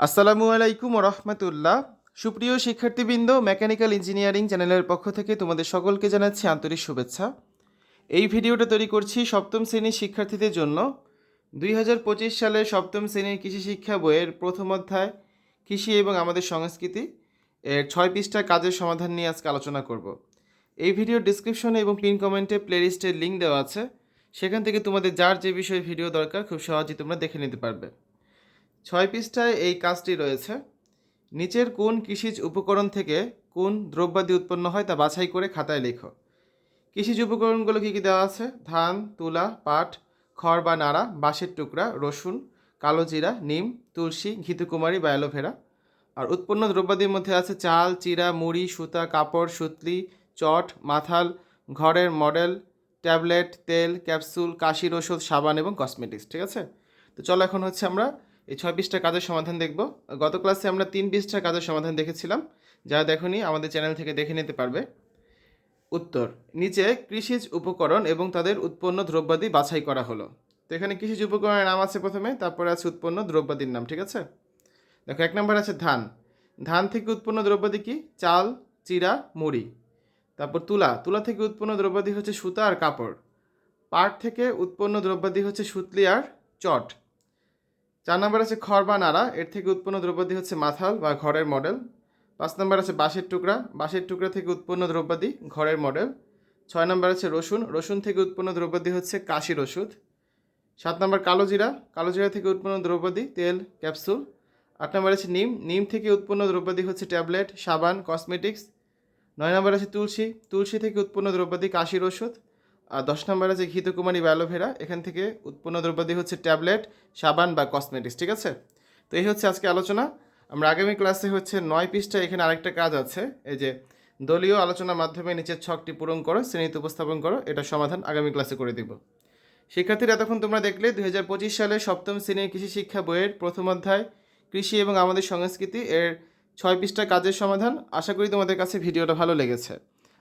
আসসালামু আলাইকুম রহমতুল্লাহ। সুপ্রিয় শিক্ষার্থীবৃন্দ, মেকানিক্যাল ইঞ্জিনিয়ারিং চ্যানেলের পক্ষ থেকে তোমাদের সকলকে জানাচ্ছি আন্তরিক শুভেচ্ছা। এই ভিডিওটা তৈরি করছি সপ্তম শ্রেণির শিক্ষার্থীদের জন্য। দুই হাজার পঁচিশ সালে সপ্তম শ্রেণির কৃষি শিক্ষা বইয়ের প্রথম অধ্যায়, কৃষি এবং আমাদের সংস্কৃতি এর ছয় পৃষ্ঠা কাজের সমাধান নিয়ে আজকে আলোচনা করব। এই ভিডিওর ডিসক্রিপশনে এবং পিন কমেন্টে প্লেলিস্টের লিঙ্ক দেওয়া আছে। সেখান থেকে তোমাদের যার যে বিষয়ে ভিডিও দরকার, খুব সহজেই তোমরা দেখে নিতে পারবে। ছয় পৃষ্ঠায় এই কাজটি রয়েছে। নিচের কোন কৃষিজ উপকরণ থেকে কোন দ্রব্যাদি উৎপন্ন হয় তা বাছাই করে খাতায় লেখো। কৃষিজ উপকরণগুলো কী কী দেওয়া আছে? ধান, তুলা, পাট, খড় বা নাড়া, বাঁশের টুকরা, রসুন, কালো জিরা, নিম, তুলসী, ঘিতুকুমারী বা অ্যালোভেরা। আর উৎপন্ন দ্রব্যাদির মধ্যে আছে চাল, চিরা, মুড়ি, সুতা, কাপড়, সুতলি, চট, মাথাল, ঘরের মডেল, ট্যাবলেট, তেল, ক্যাপসুল কাশির ওষুধ সাবান এবং কসমেটিক্স, ঠিক আছে? তো চলো এখন হচ্ছে আমরা এই ছয় পৃষ্ঠা কাজের সমাধান দেখব। গত ক্লাসে আমরা তিন পৃষ্ঠা কাজের সমাধান দেখেছিলাম। যারা দেখনি, আমাদের চ্যানেল থেকে দেখে নিতে পারবে। উত্তর, নিচে কৃষিজ উপকরণ এবং তাদের উৎপন্ন দ্রব্যাদি বাছাই করা হলো। তো এখানে কৃষিজ উপকরণের নাম আছে প্রথমে, তারপরে আছে উৎপন্ন দ্রব্যাদির নাম, ঠিক আছে? দেখো, এক নম্বর আছে ধান। ধান থেকে উৎপন্ন দ্রব্যাদি কি? চাল চিরা মুড়ি। তারপর তুলা। তুলা থেকে উৎপন্ন দ্রব্যাদি হচ্ছে সুতা আর কাপড়। পাট থেকে উৎপন্ন দ্রব্যাদি হচ্ছে সুতলি আর চট। চার নম্বর আছে খড় বা নাড়া, এর থেকে উৎপন্ন দ্রব্যাদি হচ্ছে মাথাল বা ঘরের মডেল। পাঁচ নম্বর আছে বাঁশের টুকরা বাঁশের টুকরা থেকে উৎপন্ন দ্রব্যাদি ঘরের মডেল। ছয় নম্বর আছে রসুন রসুন থেকে উৎপন্ন দ্রব্যাদি হচ্ছে কাশির ওষুধ সাত নম্বর কালো জিরা কালো জিরা থেকে উৎপন্ন দ্রব্যাদি তেল, ক্যাপসুল। আট নম্বর আছে নিম নিম থেকে উৎপন্ন দ্রব্যাদি হচ্ছে ট্যাবলেট, সাবান, কসমেটিক্স। নয় নম্বর আছে তুলসী তুলসী থেকে উৎপন্ন দ্রব্যাদি কাশির ওষুধ আর দশ নম্বর আছে ঘিতকুমারী অ্যালোভেরা। এখান থেকে উৎপন্ন দ্রব্যাদি হচ্ছে ট্যাবলেট, সাবান বা কসমেটিক্স, ঠিক আছে? তো এই হচ্ছে আজকে আলোচনা। আমরা আগামী ক্লাসে হচ্ছে নয় পৃষ্ঠা এখানে আরেকটা কাজ আছে। এই যে দলীয় আলোচনার মাধ্যমে নিচের ছকটি পূরণ করো, শ্রেণীতে উপস্থাপন করো, এটা সমাধান আগামী ক্লাসে করে দিব। শিক্ষার্থীরা এতক্ষণ তোমরা দেখলে দুই হাজার পঁচিশ সালে সপ্তম শ্রেণির কৃষি শিক্ষা বইয়ের প্রথম অধ্যায়, কৃষি এবং আমাদের সংস্কৃতি এর ছয় পৃষ্ঠা কাজের সমাধান। আশা করি তোমাদের কাছে ভিডিওটা ভালো লেগেছে।